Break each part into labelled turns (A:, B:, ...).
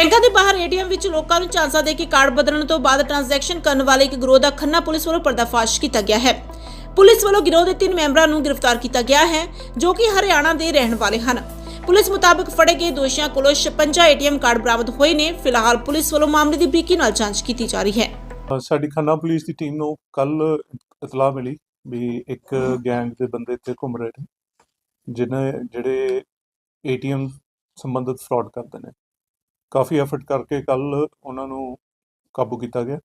A: ਬੈਂਕਾਂ ਦੇ ਬਾਹਰ ਏਟੀਐਮ ਵਿੱਚ ਲੋਕਾਂ ਨੂੰ ਝਾਂਸਾ ਦੇ ਕੇ ਕਾਰਡ ਬਦਲਣ ਤੋਂ ਬਾਅਦ ਟ੍ਰਾਂਜੈਕਸ਼ਨ ਕਰਨ ਵਾਲੇ ਇੱਕ ਗਰੋਹ ਦਾ ਖੰਨਾ ਪੁਲਿਸ ਵੱਲੋਂ ਪਰਦਾਫਾਸ਼ ਕੀਤਾ ਗਿਆ ਹੈ। ਪੁਲਿਸ ਵੱਲੋਂ ਗਿਰੋਹ ਦੇ ਤਿੰਨ ਮੈਂਬਰਾਂ ਨੂੰ ਗ੍ਰਿਫਤਾਰ ਕੀਤਾ ਗਿਆ ਹੈ, ਜੋ ਕਿ ਹਰਿਆਣਾ ਦੇ ਰਹਿਣ ਵਾਲੇ ਹਨ। ਪੁਲਿਸ ਮੁਤਾਬਕ ਫੜੇ ਗਏ ਦੋਸ਼ੀਆਂ ਕੋਲੋਂ 56 ਏਟੀਐਮ ਕਾਰਡ ਬਰਾਮਦ ਹੋਏ ਨੇ। ਫਿਲਹਾਲ ਪੁਲਿਸ ਵੱਲੋਂ ਮਾਮਲੇ ਦੀ ਬਰੀਕੀ ਨਾਲ ਜਾਂਚ ਕੀਤੀ ਜਾ ਰਹੀ ਹੈ।
B: ਸਾਡੀ ਖੰਨਾ ਪੁਲਿਸ ਦੀ ਟੀਮ ਨੂੰ ਕੱਲ ਇਤਲਾਹ ਮਿਲੀ ਵੀ ਇੱਕ ਗੈਂਗ ਦੇ ਬੰਦੇ ਇੱਥੇ ਘੁੰਮ ਰਹੇ ਨੇ, ਜਿਹਨੇ ਜਿਹੜੇ ਏਟੀਐਮ ਸੰਬੰਧਿਤ ਫਰਾਡ ਕਰਦੇ ਨੇ। ਕਾਫੀ ਐਫਰਟ ਕਰਕੇ ਕੱਲ ਉਹਨਾਂ ਨੂੰ ਕਾਬੂ ਕੀਤਾ ਗਿਆ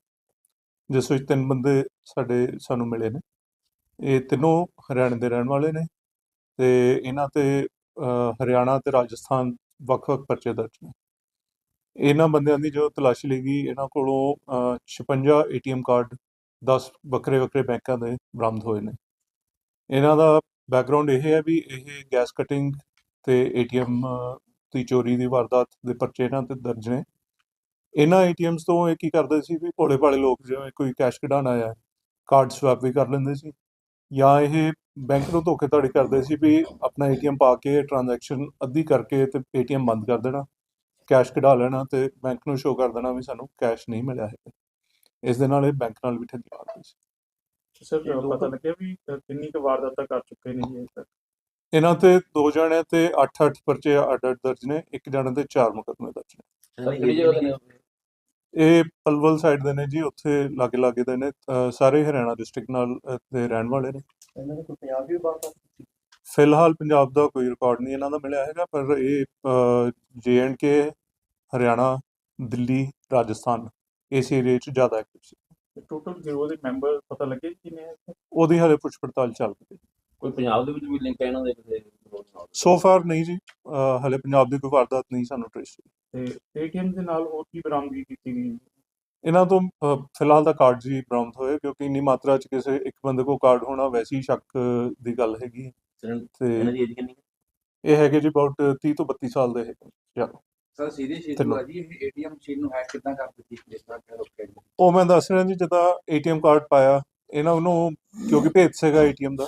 B: ਜਿਸ ਵਿੱਚ ਤਿੰਨ ਬੰਦੇ ਸਾਡੇ ਸਾਨੂੰ ਮਿਲੇ ਨੇ। ਇਹ ਤਿੰਨੋਂ ਹਰਿਆਣੇ ਦੇ ਰਹਿਣ ਵਾਲੇ ਨੇ ਤੇ ਇਹਨਾਂ ਤੇ ਹਰਿਆਣਾ ਤੇ ਰਾਜਸਥਾਨ ਵੱਖ-ਵੱਖ ਪਰਚੇ ਦਰਜ ਨੇ। ਇਹਨਾਂ ਬੰਦਿਆਂ ਦੀ ਜੋ ਤਲਾਸ਼ੀ ਲਈ ਗਈ ਇਹਨਾਂ ਕੋਲੋਂ ਅ, 56 ਏਟੀਐਮ ਕਾਰਡ 10 ਵੱਖਰੇ ਵੱਖਰੇ ਬੈਂਕਾਂ ਦੇ ਬਰਾਮਦ ਹੋਏ ਨੇ। ਇਹਨਾਂ ਦਾ ਬੈਕਗ੍ਰਾਉਂਡ ਇਹ ਹੈ ਵੀ ਇਹ ਗੈਸ ਕਟਿੰਗ ਤੇ ਏਟੀਐਮ ਦੀ ਚੋਰੀ ਦੀ ਵਾਰਦਾਤ ਦੇ ਪਰਚੇ ਇਹਨਾਂ ਤੇ ਦਰਜ ਨੇ। ਇਹਨਾਂ ਏਟੀਐਮਸ ਤੋਂ ਇਹ ਕੀ ਕਰਦੇ ਸੀ ਵੀ ਭੋਲੇ ਭਾਲੇ ਲੋਕ ਜਿਵੇਂ ਕੋਈ ਕੈਸ਼ ਕਢਾਉਣਾ ਆ ਕਾਰਡ ਸਵੈਪ ਵੀ ਕਰ ਲੈਂਦੇ ਸੀ ਜਾਂ ਇਹ ਬੈਂਕ ਨੂੰ ਧੋਖੇਧੜੀ ਕਰਦੇ ਸੀ ਵੀ ਆਪਣਾ ਏਟੀਐਮ ਪਾ ਕੇ ਟ੍ਰਾਂਜੈਕਸ਼ਨ ਅੱਧੀ ਕਰਕੇ ਤੇ ਏਟੀਐਮ ਬੰਦ ਕਰ ਦੇਣਾ ਕੈਸ਼ ਕਢਾ ਲੈਣਾ ਤੇ ਬੈਂਕ ਨੂੰ ਸ਼ੋਅ ਕਰ ਦੇਣਾ ਵੀ ਸਾਨੂੰ ਕੈਸ਼ ਨਹੀਂ ਮਿਲਿਆ ਹੈ ਇਸ ਦੇ ਨਾਲ ਇਹ ਬੈਂਕ ਨਾਲ ਵੀ ਠੱਗੀ ਮਾਰਦੇ ਸੀ।
C: ਸਰ ਪਤਾ ਲੱਗਿਆ ਵੀ ਕਿੰਨੀ ਕੁ ਵਾਰਦਾਤਾਂ ਕਰ ਚੁੱਕੇ ਨੇ ਜੀ ਇਹ ਤੱਕ
B: ਇਹਨਾਂ ਤੇ ਦੋ ਜਣੇ ਤੇ 8-8 ਪਰਚੇ ਅੱਡ-ਅੱਡ ਦਰਜ ਨੇ ਇੱਕ ਜਣੇ ਤੇ ਚਾਰ ਮੁਕੱਦਮੇ ਦਰਜ ਨੇ। ਇਹ ਪਲਵਲ ਸਾਈਡ ਦੇ ਨੇ ਜੀ ਉੱਥੇ ਲਾਗੇ ਲਾਗੇ ਦੇ ਨੇ ਸਾਰੇ ਹਰਿਆਣਾ ਡਿਸਟ੍ਰਿਕਟ ਨਾਲ ਦੇ ਰਹਿਣ ਵਾਲੇ ਨੇ।
D: ਇਹਨਾਂ ਨੇ ਕੋਈ ਪੰਜਾਬ ਵੀ ਬਾਤ
B: ਫਿਲਹਾਲ ਪੰਜਾਬ ਦਾ ਕੋਈ ਰਿਕਾਰਡ ਨਹੀਂ ਇਹਨਾਂ ਦਾ ਮਿਲਿਆ ਹੈਗਾ ਪਰ ਇਹ ਕੇ ਹਰਿਆਣਾ ਦਿੱਲੀ ਰਾਜਸਥਾਨ ਇਸ ਏਰੀਏ 'ਚ ਜ਼ਿਆਦਾ ਐਕਟਿਵ ਸੀ।
C: ਟੋਟਲ ਗਿਰੋਹ ਦੇ ਮੈਂਬਰ ਪਤਾ ਲੱਗੇ ਜੀ ਕਿੰਨੇ ਹੈ
B: ਉਹਦੀ ਹਲੇ ਪੁੱਛ ਪੜਤਾਲ ਚੱਲ ਰਹੀ ਹੈ।
D: ਕੋਈ ਪੰਜਾਬ ਦੇ ਵਿੱਚ ਵੀ ਲਿੰਕ ਹੈ ਇਹਨਾਂ ਦੇ ਕਿਸੇ ਨਾਲ
B: ਸੋ ਫਾਰ ਨਹੀਂ ਜੀ। ਹਲੇ ਪੰਜਾਬ ਦੀ ਕੋਈ ਵਾਰਦਾਤ ਨਹੀਂ ਸਾਨੂੰ ਟ੍ਰੇਸ ਹੋਈ।
C: ਤੇ ਏਟੀਐਮ ਦੇ ਨਾਲ ਹੋਰ ਕੀ ਬਰਾਮਦਗੀ ਕੀਤੀ ਗਈ?
B: ਇਹਨਾਂ ਤੋਂ ਫਿਲਹਾਲ ਤਾਂ ਕਾਰਡ ਜੀ ਬਰਾਮਦ ਹੋਏ ਕਿਉਂਕਿ ਇੰਨੀ ਮਾਤਰਾ 'ਚ ਕਿਸੇ ਇੱਕ ਬੰਦੇ ਕੋਲ ਕਾਰਡ ਹੋਣਾ ਵੈਸੇ ਹੀ ਸ਼ੱਕ ਦੀ ਗੱਲ ਹੈਗੀ ਹੈ।
D: ਇਹਨਾਂ
B: ਤੇ
D: ਦੀ ਏਜ ਕਿੰਨੀ ਹੈ?
B: ਇਹ ਹੈਗੇ ਜੀ ਅਬਾਊਟ 30 ਤੋਂ 32 ਸਾਲ ਦੇ ਹੈਗੇ।
E: ਸਰ ਸੀਰੀਅਸ ਇਸ਼ੂ ਜੀ ਇਹ ਏਟੀਐਮ ਮਸ਼ੀਨ ਨੂੰ ਹੈਕ ਕਿੱਦਾਂ ਕਰ ਦਿੱਤੀ? ਜਿਸ ਤਰ੍ਹਾਂ ਕਿ ਰੋਕਿਆ ਜੀ
B: ਉਹ ਮੈਂ ਦੱਸ ਰਿਹਾ ਜੀ ਜਿੱਦਾਂ ਏਟੀਐਮ ਕਾਰਡ ਪਾਇਆ ਇਹਨਾਂ ਨੂੰ ਕਿਉਂਕਿ ਭੇਤ ਸੀਗਾ ਏਟੀਐਮ ਦਾ।